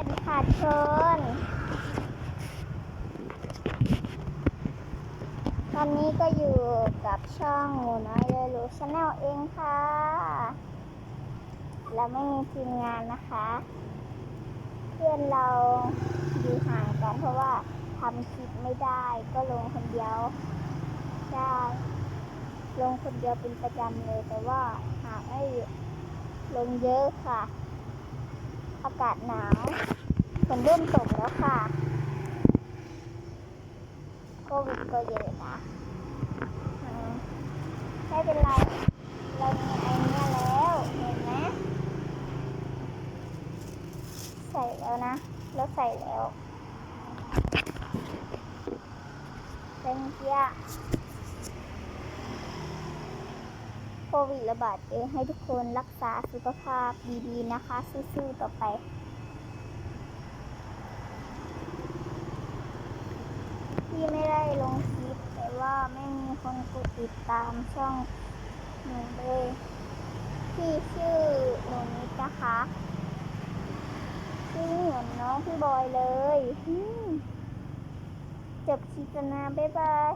วัสดีค่ะชนตอนนี้ก็อยู่กับช่องหนูน้อยเลยรู้ชาแนลเองค่ะแล้วไม่มีทีมงานนะคะ เพื่อนเราอยู่ห่างกันเพราะว่าทำคลิปไม่ได้ก็ลงคนเดียวได้ลงคนเดียวเป็นประจำเลยแต่ว่าหากไม่ลงเยอะค่ะ อากาศหนาวฝนเริ่มตกแล้วค่ะโควิดก็เยอะนะไม่เป็นไร เรามีไอเนี้ยแล้วเห็นไหมใส่แล้วนะ แล้วใส่แล้วเป็นเกีย โควิดระบาดเองให้ทุกคนรักษาสุขภาพดีๆนะคะสู้ๆต่อไปที่ไม่ได้ลงคลิปแต่ว่าไม่มีคนกดติดตามช่องหนูเลยที่ชื่อหนูนิดนะคะชื่อเหมือนน้องพี่บอยเลยจบคลิปแล้วนะบ๊ายบาย